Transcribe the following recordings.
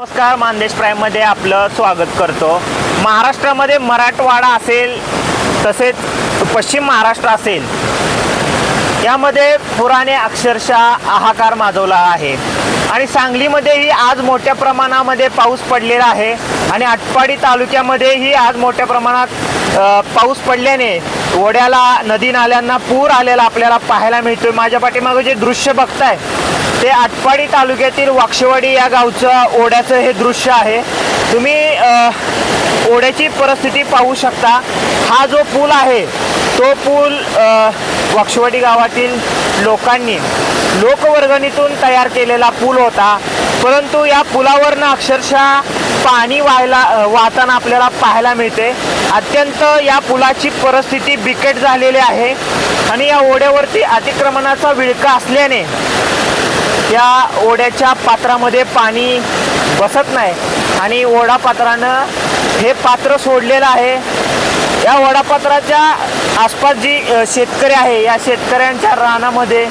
नमस्कार मानदेश प्राईममध्ये आपलं स्वागत करतो. महाराष्ट्रामध्ये मराठवाडा असेल तसेच पश्चिम महाराष्ट्र असेल यामध्ये पुराने अक्षरशः हाहाकार माजवला आहे. आणि सांगलीमध्येही आज मोठ्या प्रमाणामध्ये पाऊस पडलेला आहे आणि आटपाडी तालुक्यामध्येही आज मोठ्या प्रमाणात पाऊस पडल्याने ओढ्याला नदी नाल्यांना पूर आलेला आपल्याला पाहायला मिळतोय. माझ्या पाठीमागे जे दृश्य बघताय ते आटपाडी तालुक्यातील वाक्षवाडी या गावचं ओढ्याचं हे दृश्य आहे. तुम्ही ओढ्याची परिस्थिती पाहू शकता. हा जो पूल आहे तो पूल वाक्षवाडी गावातील लोकांनी लोकवर्गणीतून तयार केलेला पूल होता. परंतु या पुलावरनं अक्षरशः पाणी व्हायला वाहताना आपल्याला पाहायला मिळते. अत्यंत या पुलाची परिस्थिती बिकट झालेली आहे. आणि या ओढ्यावरती अतिक्रमणाचा विळका असल्याने या ओढ्याच्या पात्रामध्ये पाणी बसत नाही. आणि ओढा पात्रानं हे पात्र सोडलेलं आहे. या ओढापात्राच्या आसपास जी शेतकरी आहे या शेतकऱ्यांच्या रानामध्ये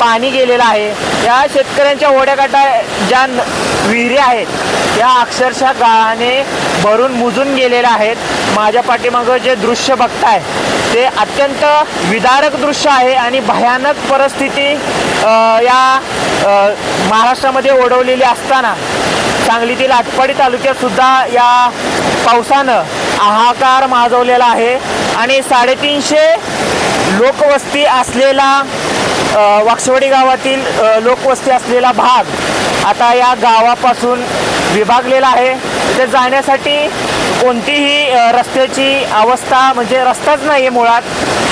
पाणी गेलेलं आहे. या शेतकऱ्यांच्या ओढ्याकाठा ज्या विहिरी आहेत या अक्षरशः गाळाने भरून मुजून गेलेल्या आहेत. माझ्या पाठीमागं जे दृश्य बघताय ते अत्यंत विदारक दृश्य आहे आणि भयानक परिस्थिती या महाराष्ट्रामध्ये ओढवलेली असताना सांगलीतील आटपाडी तालुक्यातसुद्धा या पावसानं हाहाकार माजवलेला आहे. आणि साडेतीनशे लोकवस्ती असलेला वाक्षवाडी गावातील लोकवस्ती असलेला भाग आता या गावापासून विभागलेला आहे. तिथे जाण्यासाठी कोणतीही रस्त्याची अवस्था म्हणजे रस्ताच नाही आहे मुळात.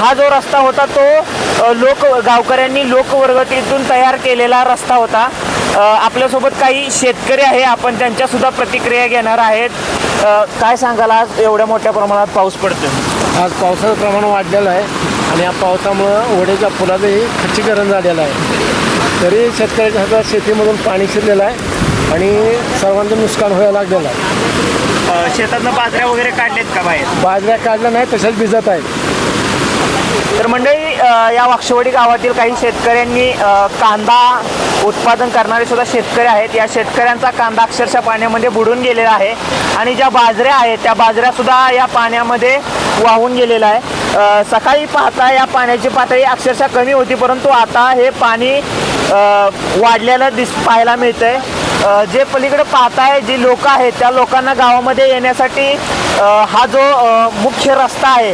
हा जो रस्ता होता तो लोक गावकऱ्यांनी लोकवर्गतीतून तयार केलेला रस्ता होता. आपल्यासोबत काही शेतकरी आहे आपण त्यांच्यासुद्धा प्रतिक्रिया घेणार आहेत. काय सांगाल आज? एवढ्या मोठ्या प्रमाणात पाऊस पडतो आज पावसाचं प्रमाण वाढलेलं आहे आणि या पावसामुळं ओढ्याच्या पुलाचंही खच्चीकरण झालेलं आहे. तरी शेतकऱ्याच्या हातात शेतीमधून पाणी शिरलेलं आहे आणि सर्वांचं नुकसान व्हायला लागलेलं आहे. शेतातनं बाजऱ्या वगैरे काढलेत का बाहेर? बाजऱ्या काढल्या नाही तशाच भिजत आहेत. तर मंडळी या वाक्षवाडी गावातील काही शेतकऱ्यांनी कांदा उत्पादन करणारे सुद्धा शेतकरी आहेत. या शेतकऱ्यांचा कांदा अक्षरशः पाण्यामध्ये बुडून गेलेला आहे. आणि ज्या बाजऱ्या आहेत त्या बाजऱ्या सुद्धा या पाण्यामध्ये वाहून गेलेला आहे. सकाळी पाहता या पाण्याची पातळी अक्षरशः कमी होती परंतु आता हे पाणी वाढलेलं दिस पाहायला मिळतं आहे जे पलीकडे पाहताय जी लोक आहेत त्या लोकांना गावामध्ये येण्यासाठी हा जो मुख्य रस्ता आहे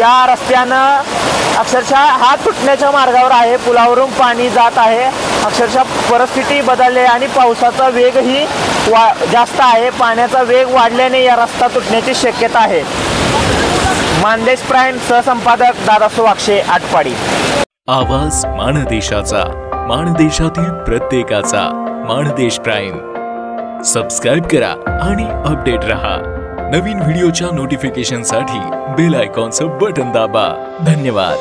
या रस्त्यानं अक्षरशः हा तुटण्याच्या मार्गावर आहे. पुलावरून पाणी जात आहे. अक्षरशः परिस्थिती बदलली आहे आणि पावसाचा वेगही वा जास्त आहे. पाण्याचा वेग वाढल्याने या रस्ता तुटण्याची शक्यता आहे. मानदेश प्राईम सहसंपादक दादा सुवाक्षे आटपाडी. आवाज माणदेशाचा माणदेशातील प्रत्येकाचा माणदेश प्राईम. सबस्क्राईब करा आणि अपडेट रहा. नवीन व्हिडिओच्या नोटिफिकेशनसाठी बेल आयकॉनचं बटन दाबा. धन्यवाद.